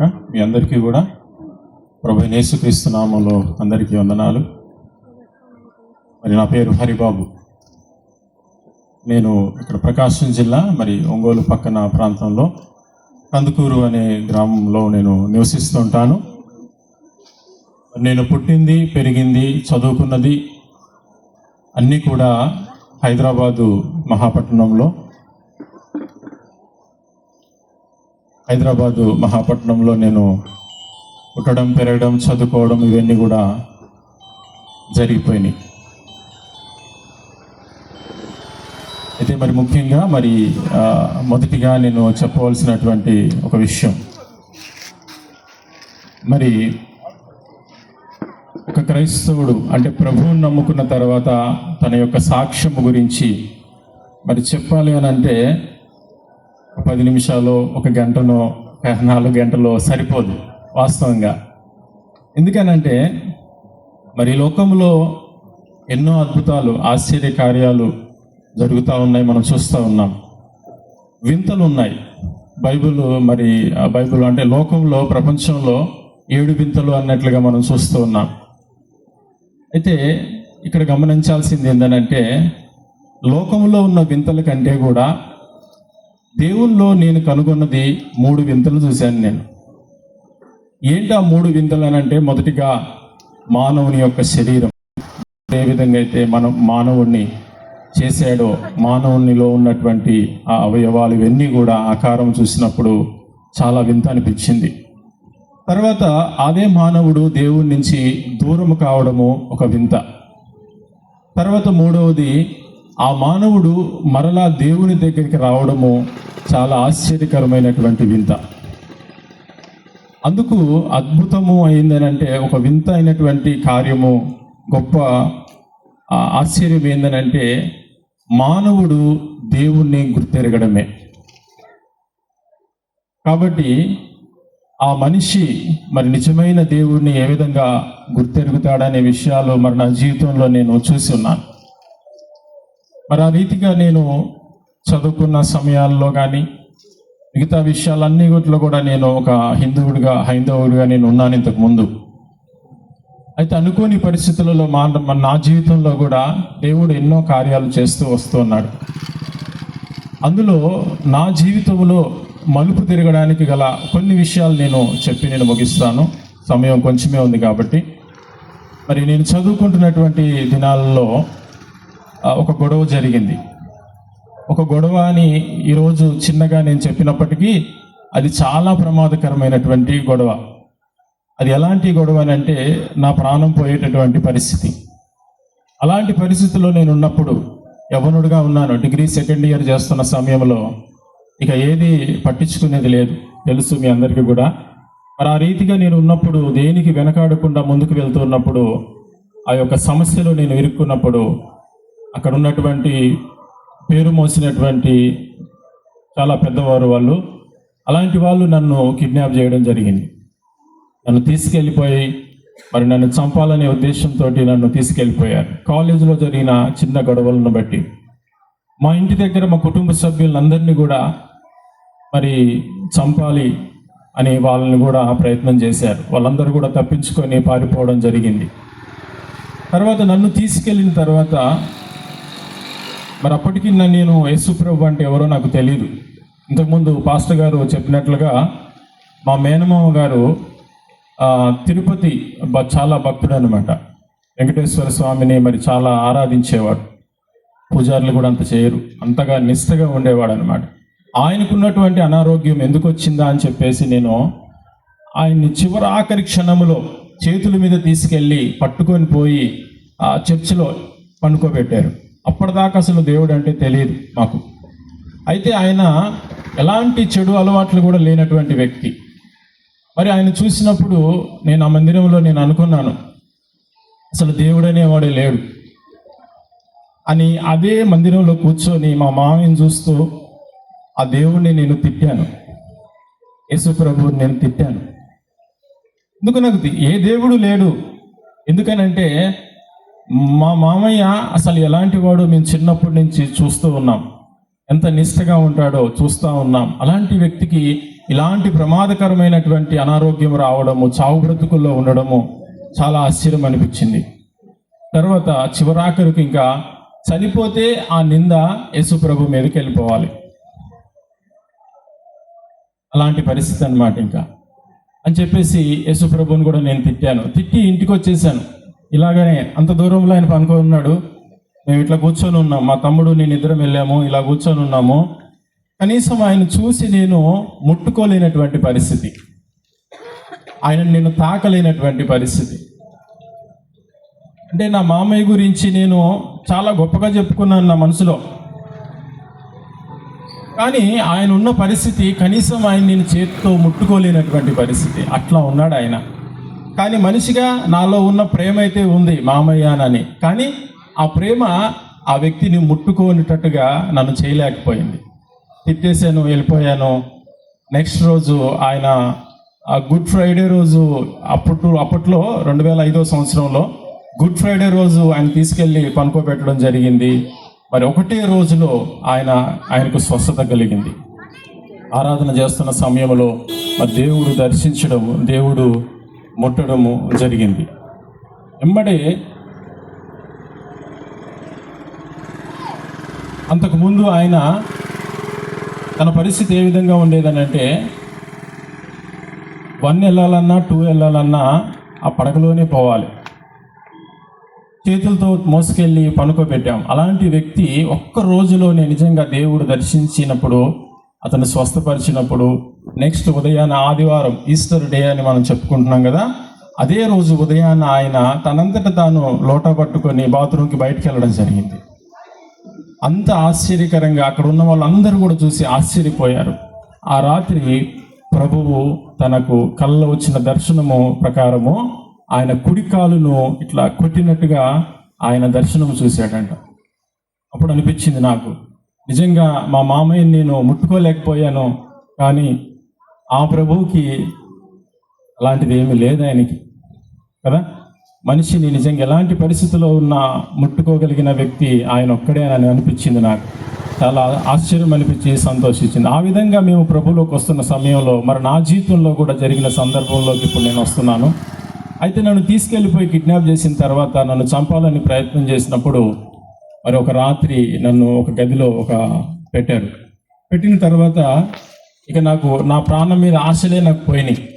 గాక మీ అందరికీ కూడా ప్రభు యేసుక్రీస్తు నామంలో అందరికీ వందనాలు. మరి నా పేరు హరిబాబు. నేను ఇక్కడ ప్రకాశం జిల్లా మరి ఒంగోలు పక్కన ప్రాంతంలో కందుకూరు అనే గ్రామంలో నేను నివసిస్తుంటాను నేను పుట్టింది పెరిగింది చదువుకున్నది అన్నీ కూడా హైదరాబాదు మహాపట్నంలో. హైదరాబాదు మహాపట్నంలో నేను పుట్టడం పెరగడం చదువుకోవడం ఇవన్నీ కూడా జరిగిపోయినాయి. అయితే మరి ముఖ్యంగా మరి మొదటిగా నేను చెప్పవలసినటువంటి ఒక విషయం. మరి ఒక క్రైస్తవుడు అంటే ప్రభువుని నమ్ముకున్న తర్వాత తన యొక్క సాక్ష్యం గురించి మరి చెప్పాలి అని అంటే పది నిమిషాలు ఒక గంటనో నాలుగు గంటలో సరిపోదు వాస్తవంగా. ఎందుకనంటే మరి లోకంలో ఎన్నో అద్భుతాలు ఆశ్చర్య కార్యాలు జరుగుతూ ఉన్నాయి మనం చూస్తూ ఉన్నాం. వింతలు ఉన్నాయి బైబిల్ మరి ఆ బైబిల్ అంటే లోకంలో ప్రపంచంలో ఏడు వింతలు అన్నట్లుగా మనం చూస్తూ ఉన్నాం. అయితే ఇక్కడ గమనించాల్సింది ఏంటంటే లోకంలో ఉన్న వింతల కంటే కూడా దేవుల్లో నేను కనుగొన్నది మూడు వింతలు చూశాను నేను. ఏంటి ఆ మూడు వింతలు అని అంటే మొదటిగా మానవుని యొక్క శరీరం. ఏ విధంగా అయితే మనం మానవుణ్ణి చేశాడో మానవునిలో ఉన్నటువంటి ఆ అవయవాలు ఇవన్నీ కూడా ఆకారం చూసినప్పుడు చాలా వింత అనిపించింది. తర్వాత అదే మానవుడు దేవుడి నుంచి దూరం కావడము ఒక వింత. తర్వాత మూడవది ఆ మానవుడు మరలా దేవుని దగ్గరికి రావడము చాలా ఆశ్చర్యకరమైనటువంటి వింత. అందుకు అద్భుతము అయిందనంటే ఒక వింత అయినటువంటి కార్యము గొప్ప ఆశ్చర్యం ఏందనంటే మానవుడు దేవుణ్ణి గుర్తెరగడమే. కాబట్టి ఆ మనిషి మరి నిజమైన దేవుణ్ణి ఏ విధంగా గుర్తెరుగుతాడనే విషయాలు మరి నా జీవితంలో నేను చూసి ఉన్నాను. మరి ఆ రీతిగా నేను చదువుకున్న సమయాల్లో కానీ మిగతా విషయాలన్నీ వీటిలో కూడా నేను ఒక హిందువుడిగా హైందవుడిగా నేను ఉన్నాను ఇంతకు ముందు. అయితే అనుకోని పరిస్థితులలో మా నా జీవితంలో కూడా దేవుడు ఎన్నో కార్యాలు చేస్తూ వస్తూ ఉన్నాడు. అందులో నా జీవితంలో మలుపు తిరగడానికి గల కొన్ని విషయాలు నేను చెప్పి నేను ముగిస్తాను. సమయం కొంచెమే ఉంది కాబట్టి. మరి నేను చదువుకుంటున్నటువంటి దినాలలో ఒక గొడవ జరిగింది. ఒక గొడవ అని ఈరోజు చిన్నగా నేను చెప్పినప్పటికీ అది చాలా ప్రమాదకరమైనటువంటి గొడవ. అది ఎలాంటి గొడవ అని అంటే నా ప్రాణం పోయేటటువంటి పరిస్థితి. అలాంటి పరిస్థితుల్లో నేను ఉన్నప్పుడు యవనుడుగా ఉన్నాను. డిగ్రీ సెకండ్ ఇయర్ చేస్తున్న సమయంలో ఇక ఏది పట్టించుకునేది లేదు. తెలుసు మీ అందరికీ కూడా. మరి ఆ రీతిగా నేను ఉన్నప్పుడు దేనికి వెనకాడకుండా ముందుకు వెళ్తూ ఉన్నప్పుడు ఆ యొక్క సమస్యలో నేను ఇరుక్కున్నప్పుడు అక్కడ ఉన్నటువంటి పేరు మోసినటువంటి చాలా పెద్దవారు వాళ్ళు. అలాంటి వాళ్ళు నన్ను కిడ్నాప్ చేయడం జరిగింది. నన్ను తీసుకెళ్ళిపోయి మరి నన్ను చంపాలనే ఉద్దేశంతో నన్ను తీసుకెళ్ళిపోయారు. కాలేజీలో జరిగిన చిన్న గొడవలను బట్టి. మా ఇంటి దగ్గర మా కుటుంబ సభ్యులందరినీ కూడా మరి చంపాలి అని వాళ్ళని కూడా ప్రయత్నం చేశారు. వాళ్ళందరూ కూడా తప్పించుకొని పారిపోవడం జరిగింది. తర్వాత నన్ను తీసుకెళ్ళిన తర్వాత మరి అప్పటికి నన్ను నేను యేసుప్రభు అంటే ఎవరో నాకు తెలియదు ఇంతకుముందు పాస్టర్ గారు చెప్పినట్లుగా మా మేనమామ గారు తిరుపతి చాలా భక్తుడు అనమాట వెంకటేశ్వర స్వామిని మరి చాలా ఆరాధించేవాడు. పూజారులు కూడా అంత చేయరు. అంతగా నిష్టగా ఉండేవాడు అనమాట ఆయనకున్నటువంటి అనారోగ్యం ఎందుకు వచ్చిందా అని చెప్పేసి నేను ఆయన్ని చివరి ఆఖరి క్షణములో చేతుల మీద తీసుకెళ్ళి పట్టుకొని పోయి ఆ చర్చిలో పండుకోబెట్టారు. అప్పటిదాకా అసలు దేవుడు అంటే తెలియదు మాకు. అయితే ఆయన ఎలాంటి చెడు అలవాట్లు కూడా లేనటువంటి వ్యక్తి. మరి ఆయన చూసినప్పుడు నేను ఆ మందిరంలో నేను అనుకున్నాను అసలు దేవుడనేవాడే లేడు. అని అదే మందిరంలో కూర్చొని మా మామయ్యని చూస్తూ ఆ దేవుడిని నేను తిట్టాను. యేసుప్రభుని నేను తిట్టాను. ఎందుకు నాకు తి- ఏ దేవుడు లేడు. ఎందుకనంటే మా మామయ్య అసలు ఎలాంటి వాడు మేము చిన్నప్పటి నుంచి చూస్తూ ఉన్నాం. ఎంత నిష్టగా ఉంటాడో చూస్తూ ఉన్నాం. అలాంటి వ్యక్తికి ఇలాంటి ప్రమాదకరమైనటువంటి అనారోగ్యం రావడము చావు బ్రతుకుల్లో ఉండడము చాలా ఆశ్చర్యం అనిపించింది. తర్వాత చివరాఖరికి ఇంకా చనిపోతే ఆ నింద యేసు ప్రభు మీదకి వెళ్ళిపోవాలి. అలాంటి పరిస్థితి అన్నమాట ఇంకా. అని చెప్పేసి యేసు ప్రభుని కూడా నేను తిట్టాను. తిట్టి ఇంటికి వచ్చేసాను ఇలాగనే అంత దూరంలో ఆయన పనుకొని ఉన్నాడు. మేము ఇట్లా కూర్చొని ఉన్నాం. మా తమ్ముడు నేను ఇద్దరం వెళ్ళాము ఇలా కూర్చొని ఉన్నాము. కనీసం ఆయన చూసి నేను ముట్టుకోలేనటువంటి పరిస్థితి. ఆయన నేను తాకలేనటువంటి పరిస్థితి. అంటే నా మామయ్య గురించి నేను చాలా గొప్పగా చెప్పుకున్నాను నా మనసులో. కానీ ఆయన ఉన్న పరిస్థితి కనీసం ఆయన నేను చేతితో ముట్టుకోలేనటువంటి పరిస్థితి. అట్లా ఉన్నాడు ఆయన. కానీ మనిషిగా నాలో ఉన్న ప్రేమ అయితే ఉంది మామయ్యనని. కానీ ఆ ప్రేమ ఆ వ్యక్తిని ముట్టుకోనేటట్టుగా నన్ను చేయలేకపోయింది. తిట్టేశాను వెళ్ళిపోయాను. నెక్స్ట్ రోజు ఆయన ఆ గుడ్ ఫ్రైడే రోజు అప్పట్లో అప్పట్లో రెండు వేల ఐదో సంవత్సరంలో గుడ్ ఫ్రైడే రోజు ఆయన తీసుకెళ్ళి పనుకోబెట్టడం జరిగింది. మరి ఒకటే రోజులో ఆయన ఆయనకు స్వస్థత కలిగింది. ఆరాధన చేస్తున్న సమయంలో మరి దేవుడు దర్శించడం దేవుడు ముట్టడము జరిగింది. వెంబడే అంతకుముందు ఆయన తన పరిస్థితి ఏ విధంగా ఉండేదనంటే వన్ వెళ్ళాలన్నా టూ వెళ్ళాలన్నా ఆ పడకలోనే పోవాలి. చేతులతో మోసుకెళ్ళి పనుకోబెట్టాం. అలాంటి వ్యక్తి ఒక్క రోజులోనే నిజంగా దేవుడు దర్శించినప్పుడు అతను స్వస్థపరిచినప్పుడు నెక్స్ట్ ఉదయాన్న ఆదివారం ఈస్టర్ డే అని మనం చెప్పుకుంటున్నాం కదా అదే రోజు ఉదయాన్న ఆయన తనంతట తాను లోటా పట్టుకొని బాత్రూమ్కి బయటకు వెళ్ళడం జరిగింది. అంత ఆశ్చర్యకరంగా అక్కడ ఉన్న వాళ్ళందరూ కూడా చూసి ఆశ్చర్యపోయారు. ఆ రాత్రి ప్రభువు తనకు కళ్ళ వచ్చిన దర్శనము ప్రకారము ఆయన కుడి కాలును ఇట్లా కొట్టినట్టుగా ఆయన దర్శనం చూశాడంట. అప్పుడు అనిపించింది నాకు నిజంగా మా మామయ్యని నేను ముట్టుకోలేకపోయాను కానీ ఆ ప్రభువుకి అలాంటిది ఏమీ లేదు ఆయనకి కదా? మనిషిని నిజంగా ఎలాంటి పరిస్థితిలో ఉన్న ముట్టుకోగలిగిన వ్యక్తి ఆయన ఒక్కడే అని అనిపించింది నాకు. చాలా ఆశ్చర్యం అనిపించి సంతోషించింది. ఆ విధంగా మేము ప్రభులోకి వస్తున్న సమయంలో మరి నా జీవితంలో కూడా జరిగిన సందర్భంలోకి ఇప్పుడు నేను వస్తున్నాను. అయితే నన్ను తీసుకెళ్ళిపోయి కిడ్నాప్ చేసిన తర్వాత నన్ను చంపాలని ప్రయత్నం చేసినప్పుడు మరి ఒక రాత్రి నన్ను ఒక గదిలో ఒక పెట్టారు. పెట్టిన తర్వాత ఇక నాకు నా ప్రాణం మీద ఆశలే నాకు పోయినాయి.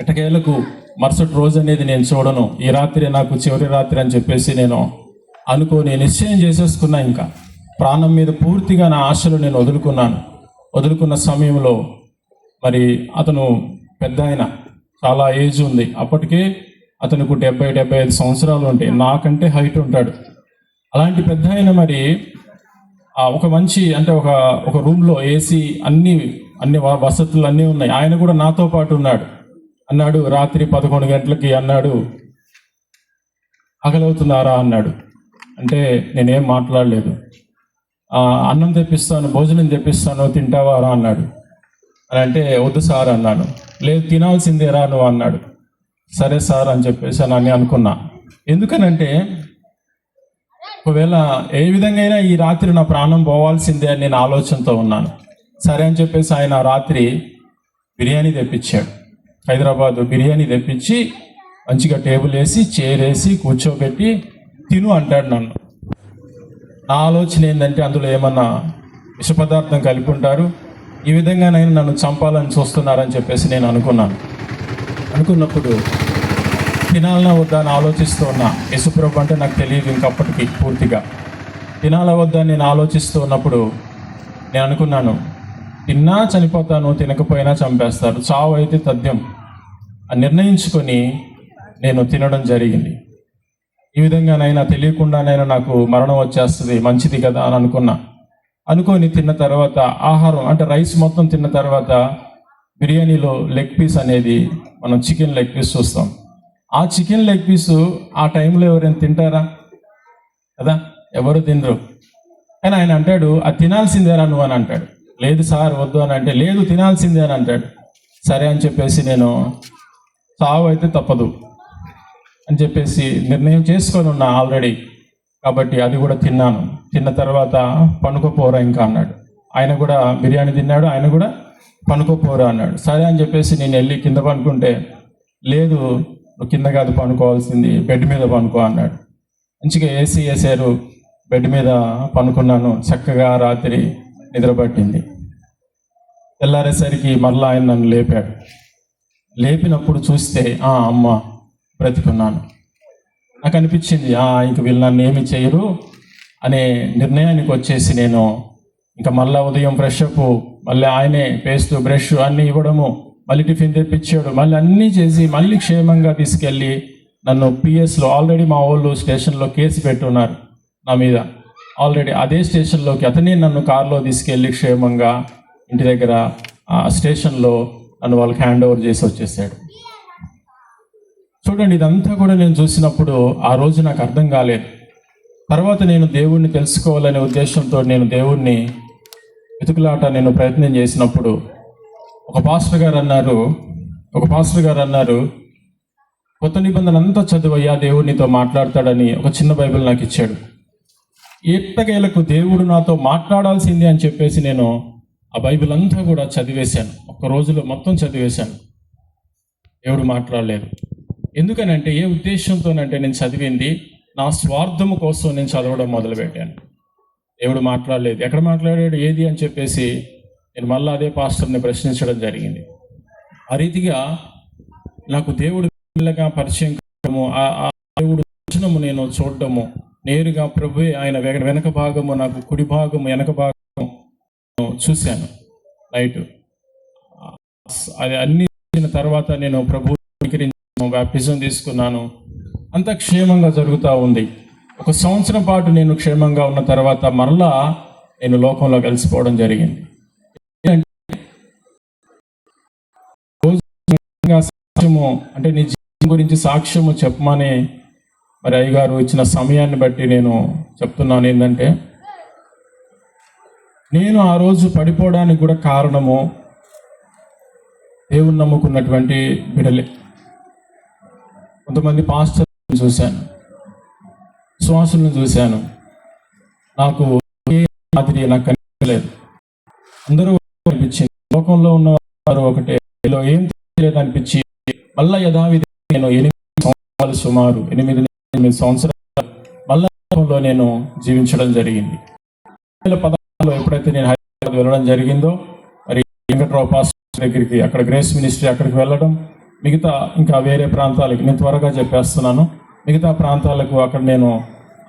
ఎట్టకేలకు మరుసటి రోజు అనేది నేను చూడను. ఈ రాత్రి నాకు చివరి రాత్రి అని చెప్పేసి నేను అనుకోని నిశ్చయం చేసేసుకున్నా ఇంకా. ప్రాణం మీద పూర్తిగా నా ఆశలు నేను వదులుకున్నాను. వదులుకున్న సమయంలో మరి అతను పెద్ద ఆయన చాలా ఏజ్ ఉంది. అప్పటికే అతనికి డెబ్బై డెబ్బై ఐదు సంవత్సరాలు ఉంటాయి. నాకంటే హైట్ ఉంటాడు. అలాంటి పెద్ద ఆయన మరి ఒక మంచి అంటే ఒక ఒక రూమ్లో ఏసీ అన్ని అన్ని వసతులు అన్నీ ఉన్నాయి. ఆయన కూడా నాతో పాటు ఉన్నాడు. అన్నాడు రాత్రి పదకొండు గంటలకి అన్నాడు అగలవుతున్నారా అన్నాడు. అంటే నేనేం మాట్లాడలేదు. అన్నం తెప్పిస్తాను భోజనం తెప్పిస్తాను తింటావారా? అన్నాడు. అని అంటే వద్దు సార్ అన్నాను. లేదు తినాల్సిందేరా నువ్వు? అన్నాడు. సరే సార్ అని చెప్పేసి అని అనుకున్నా. ఎందుకనంటే ఒకవేళ ఏ విధంగా అయినా ఈ రాత్రి నా ప్రాణం పోవాల్సిందే అని నేను ఆలోచనతో ఉన్నాను. సరే అని చెప్పేసి ఆయన రాత్రి బిర్యానీ తెప్పించాడు. హైదరాబాద్ బిర్యానీ తెప్పించి మంచిగా టేబుల్ వేసి చైర్ వేసి కూర్చోబెట్టి తిను అంటాడు నన్ను. నా ఆలోచన ఏంటంటే అందులో ఏమన్నా విష పదార్థం కలిపి ఉంటారు? ఈ విధంగానైనా నన్ను చంపాలని చూస్తున్నారని చెప్పేసి నేను అనుకున్నాను. అనుకున్నప్పుడు తినాలనా వద్దా అని ఆలోచిస్తూ ఉన్నా. యశుప్రభు అంటే నాకు తెలియదు ఇంకప్పటికి పూర్తిగా. తినాలా వద్దా నేను ఆలోచిస్తూ ఉన్నప్పుడు నేను అనుకున్నాను తిన్నా చనిపోతాను తినకపోయినా చంపేస్తారు. చావు అయితే తథ్యం. నిర్ణయించుకొని నేను తినడం జరిగింది. ఈ విధంగానైనా తెలియకుండానైనా నాకు మరణం వచ్చేస్తుంది మంచిది కదా అని అనుకున్నా. అనుకొని తిన్న తర్వాత ఆహారం అంటే రైస్ మొత్తం తిన్న తర్వాత బిర్యానీలో లెగ్ పీస్ అనేది మనం చికెన్ లెగ్ పీస్ చూస్తాం. ఆ చికెన్ లెగ్ పీస్ ఆ టైంలో ఎవరైనా తింటారా? కదా? ఎవరు తినరు. కానీ ఆయన అంటాడు అది తినాల్సిందేరా నువ్వు అని అంటాడు. లేదు సార్ వద్దు అని అంటే లేదు తినాల్సిందే అని అంటాడు. సరే అని చెప్పేసి నేను సావు అయితే తప్పదు అని చెప్పేసి నిర్ణయం చేసుకొని ఉన్నా ఆల్రెడీ కాబట్టి అది కూడా తిన్నాను. తిన్న తర్వాత పనుకోపోరా ఇంకా అన్నాడు. ఆయన కూడా బిర్యానీ తిన్నాడు ఆయన కూడా పనుకోపోరా అన్నాడు. సరే అని చెప్పేసి నేను వెళ్ళి కింద పనుకుంటే లేదు కింద కాదు పనుకోవాల్సింది బెడ్ మీద పనుకో అన్నాడు. మంచిగా ఏసీ వేసారు బెడ్ మీద పనుకున్నాను చక్కగా రాత్రి నిద్రపట్టింది. తెల్లారేసరికి మరలా ఆయన నన్ను లేపాడు. లేపినప్పుడు చూస్తే ఆ అమ్మ బ్రతికున్నాను. నాకు అనిపించింది ఆ ఇంక వీళ్ళు నన్ను ఏమి చేయరు అనే నిర్ణయానికి వచ్చేసి నేను ఇంకా మళ్ళా ఉదయం ఫ్రెష్ అప్ మళ్ళీ ఆయనే పేస్ట్ బ్రష్ అన్నీ ఇవ్వడము మళ్ళీ టిఫిన్ తెప్పించాడు. మళ్ళీ అన్నీ చేసి మళ్ళీ క్షేమంగా తీసుకెళ్ళి నన్ను పిఎస్లో ఆల్రెడీ మా వాళ్ళు స్టేషన్లో కేసు పెట్టున్నారు నా మీద. ఆల్రెడీ అదే స్టేషన్లోకి అతనే నన్ను కారులో తీసుకెళ్ళి క్షేమంగా ఇంటి దగ్గర ఆ స్టేషన్లో నన్ను వాళ్ళకి హ్యాండ్ ఓవర్ చేసి వచ్చేసాడు. చూడండి ఇదంతా కూడా నేను చూసినప్పుడు ఆ రోజు నాకు అర్థం కాలేదు. తర్వాత నేను దేవుణ్ణి తెలుసుకోవాలనే ఉద్దేశంతో నేను దేవుణ్ణి వెతుకులాట నేను ప్రయత్నం చేసినప్పుడు ఒక పాస్టర్ గారు అన్నారు ఒక పాస్టర్ గారు అన్నారు కొత్త నిబంధన అంతా చదువయ్యా దేవుడు నీతో మాట్లాడతాడని ఒక చిన్న బైబిల్ నాకు ఇచ్చాడు. ఎట్టకేలకు దేవుడు నాతో మాట్లాడాల్సింది అని చెప్పేసి నేను ఆ బైబిల్ అంతా కూడా చదివేశాను. ఒక్క రోజులో మొత్తం చదివేశాను. దేవుడు మాట్లాడలేదు. ఎందుకనంటే ఏ ఉద్దేశంతోనంటే నేను చదివింది నా స్వార్థము కోసం నేను చదవడం మొదలుపెట్టాను. దేవుడు మాట్లాడలేదు. ఎక్కడ మాట్లాడాడు? ఏది? అని చెప్పేసి నేను మళ్ళీ అదే పాస్టర్ని ప్రశ్నించడం జరిగింది. ఆ రీతిగా నాకు దేవుడు పిల్లగా పరిచయం కావడము ఆ ఆ దేవుడు వచనము నేను చూడడము నేరుగా ప్రభువే ఆయన వెనక భాగము నాకు కుడి భాగము వెనక భాగము చూశాను. నైట్ అది అన్ని తర్వాత నేను ప్రభు స్వీకరించాను బ్యాప్టిజం తీసుకున్నాను. అంత క్షేమంగా జరుగుతూ ఉంది. ఒక సంవత్సరం పాటు నేను క్షేమంగా ఉన్న తర్వాత మరలా నేను లోకంలో కలిసిపోవడం జరిగింది రోజు సాక్ష్యము అంటే నీ జీవితం గురించి సాక్ష్యము చెప్పమని మరి అయ్యగారు ఇచ్చిన సమయాన్ని బట్టి నేను చెప్తున్నాను ఏంటంటే నేను ఆ రోజు పడిపోవడానికి కూడా కారణము దేవుని నమ్ముకున్నటువంటి బిడలే కొంతమంది పాస్టర్లను చూశాను శ్వాసులను చూశాను. నాకు ఏ మాదిరి నాకు కనిపించలేదు. అందరూ అనిపించింది. లోకంలో ఉన్నవారు ఒకటే. ఏం తెలియదు అనిపించి మళ్ళా యథావిధి నేను ఎనిమిది సంవత్సరాలు సుమారు ఎనిమిది ఎనిమిది సంవత్సరాలు మళ్ళా నేను జీవించడం జరిగింది. రెండు వేల పదహారులో ఎప్పుడైతే నేను హైదరాబాద్ వెళ్ళడం జరిగిందో మరి వెంకట్రావు పాస్టర్ దగ్గరికి అక్కడ గ్రేస్ మినిస్ట్రీ అక్కడికి వెళ్ళడం మిగతా ఇంకా వేరే ప్రాంతాలకి నేను త్వరగా చెప్పేస్తున్నాను. మిగతా ప్రాంతాలకు అక్కడ నేను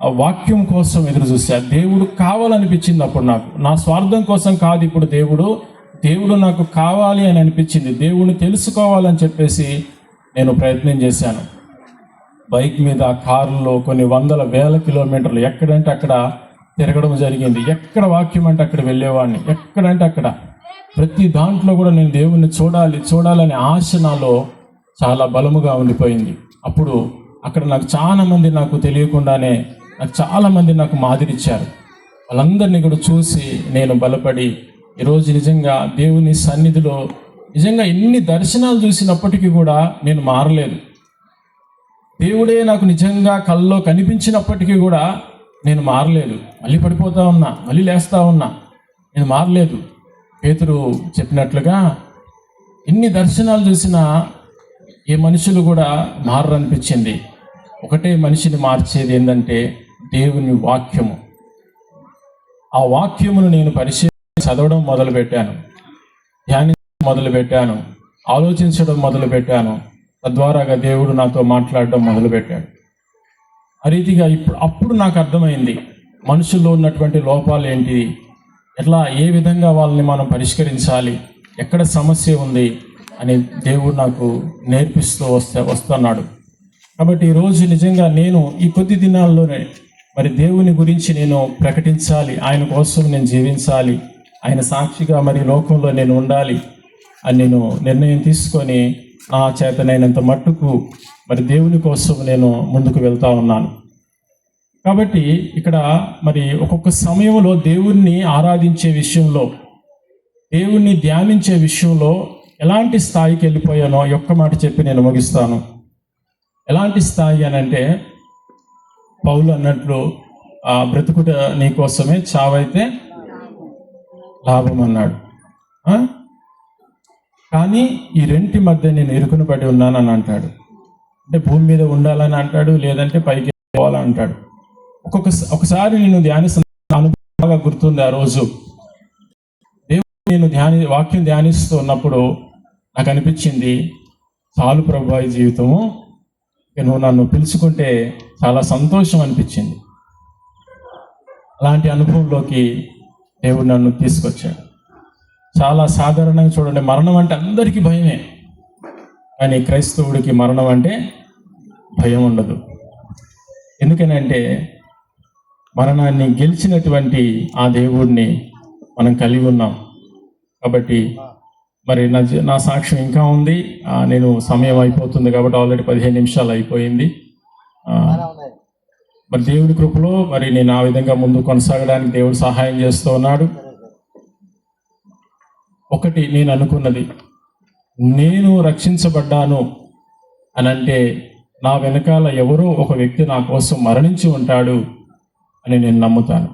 ఆ వాక్యం కోసం ఎదురు చూసా దేవుడు కావాలనిపించింది అప్పుడు నాకు. నా స్వార్థం కోసం కాదు ఇప్పుడు దేవుడు దేవుడు నాకు కావాలి అని అనిపించింది. దేవుడిని తెలుసుకోవాలని చెప్పేసి నేను ప్రయత్నం చేశాను. బైక్ మీద కారులో కొన్ని వందల వేల కిలోమీటర్లు ఎక్కడంటే అక్కడ తిరగడం జరిగింది. ఎక్కడ వాక్యం అంటే అక్కడ వెళ్ళేవాడిని. ఎక్కడంటే అక్కడ. ప్రతి దాంట్లో కూడా నేను దేవుణ్ణి చూడాలి చూడాలనే ఆశ నాలో చాలా బలముగా ఉండిపోయింది. అప్పుడు అక్కడ నాకు చాలామంది నాకు తెలియకుండానే నాకు చాలామంది నాకు మాదిరిచ్చారు. వాళ్ళందరినీ కూడా చూసి నేను బలపడి ఈరోజు నిజంగా దేవుని సన్నిధిలో నిజంగా ఎన్ని దర్శనాలు చూసినప్పటికీ కూడా నేను మారలేదు. దేవుడే నాకు నిజంగా కల్లో కనిపించినప్పటికీ కూడా నేను మారలేదు. మళ్ళీ పడిపోతా ఉన్నా మళ్ళీ లేస్తా ఉన్నా నేను మారలేదు. పేతురు చెప్పినట్లుగా ఎన్ని దర్శనాలు చూసినా ఏ మనుషులు కూడా మారనిపించింది ఒకటే మనిషిని మార్చేది ఏంటంటే దేవుని వాక్యము. ఆ వాక్యమును నేను పరిశీలి చదవడం మొదలుపెట్టాను ధ్యానించడం మొదలుపెట్టాను ఆలోచించడం మొదలుపెట్టాను. తద్వారాగా దేవుడు నాతో మాట్లాడడం మొదలుపెట్టాడు. ఆ రీతిగా ఇప్పుడు అప్పుడు నాకు అర్థమైంది మనుషుల్లో ఉన్నటువంటి లోపాలు ఏంటి? ఎట్లా ఏ విధంగా వాళ్ళని మనం పరిష్కరించాలి? ఎక్కడ సమస్య ఉంది? అని దేవుడు నాకు నేర్పిస్తూ వస్తే వస్తున్నాడు. కాబట్టి ఈరోజు నిజంగా నేను ఈ కొద్ది దినాల్లోనే మరి దేవుని గురించి నేను ప్రకటించాలి ఆయన కోసం నేను జీవించాలి ఆయన సాక్షిగా మరి లోకంలో నేను ఉండాలి అని నేను నిర్ణయం తీసుకొని నా చేతనైనంత మట్టుకు మరి దేవుని కోసం నేను ముందుకు వెళ్తా ఉన్నాను. కాబట్టి ఇక్కడ మరి ఒక్కొక్క సమయంలో దేవుణ్ణి ఆరాధించే విషయంలో దేవుణ్ణి ధ్యానించే విషయంలో ఎలాంటి స్థాయికి వెళ్ళిపోయానో ఒక్క మాట చెప్పి నేను ముగిస్తాను. ఎలాంటి స్థాయి అని అంటే పౌలు అన్నట్లు ఆ బ్రతుకుట నీ కోసమే చావైతే లాభం అన్నాడు. కానీ ఈ రెంటి మధ్య నేను ఇరుకును పడి ఉన్నానని అంటాడు. అంటే భూమి మీద ఉండాలని అంటాడు లేదంటే పైకి పోవాలని అంటాడు ఒక్కొక్క ఒకసారి నేను ధ్యానిస్తున్న బాగా గుర్తుంది ఆ రోజు. దేవుడు నేను ధ్యాని వాక్యం ధ్యానిస్తూ ఉన్నప్పుడు నాకు అనిపించింది చాలు ప్రభావి జీవితము. నువ్వు నన్ను పిలుచుకుంటే చాలా సంతోషం అనిపించింది. అలాంటి అనుభవంలోకి దేవుడు నన్ను తీసుకొచ్చాడు. చాలా సాధారణంగా చూడండి మరణం అంటే అందరికీ భయమే. కానీ క్రైస్తవుడికి మరణం అంటే భయం ఉండదు. ఎందుకనంటే మరణాన్ని గెలిచినటువంటి ఆ దేవుడిని మనం కలిగి ఉన్నాం. కాబట్టి మరి నా నా సాక్ష్యం ఇంకా ఉంది. నేను సమయం అయిపోతుంది కాబట్టి ఆల్రెడీ పదిహేను నిమిషాలు అయిపోయింది. మరి దేవుడి కృపలో మరి నేను ఆ విధంగా ముందు కొనసాగడానికి దేవుడు సహాయం చేస్తూ ఉన్నాడు. ఒకటి నేను అనుకున్నది నేను రక్షించబడ్డాను అని అంటే నా వెనకాల ఎవరో ఒక వ్యక్తి నా కోసం మరణించి ఉంటాడు అని నేను నమ్ముతాను.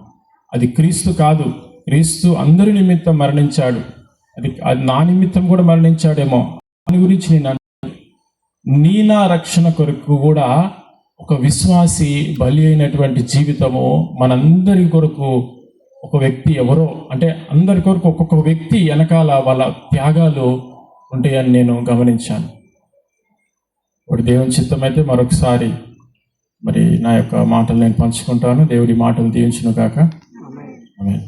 అది క్రీస్తు కాదు క్రీస్తు అందరి నిమిత్తం మరణించాడు. అది అది నా నిమిత్తం కూడా మరణించాడేమో. దాని గురించి నేను నీ నా రక్షణ కొరకు కూడా ఒక విశ్వాసి బలి అయినటువంటి జీవితము మనందరి కొరకు ఒక వ్యక్తి ఎవరో అంటే అందరి కొరకు ఒక్కొక్క వ్యక్తి వెనకాల వాళ్ళ త్యాగాలు ఉంటాయని నేను గమనించాను. ఇప్పుడు దేవుని చిత్తం అయితే మరొకసారి మరి నా యొక్క మాటలు నేను పంచుకుంటాను. దేవుడి మాటలు దీవించును కాక ఆమేన్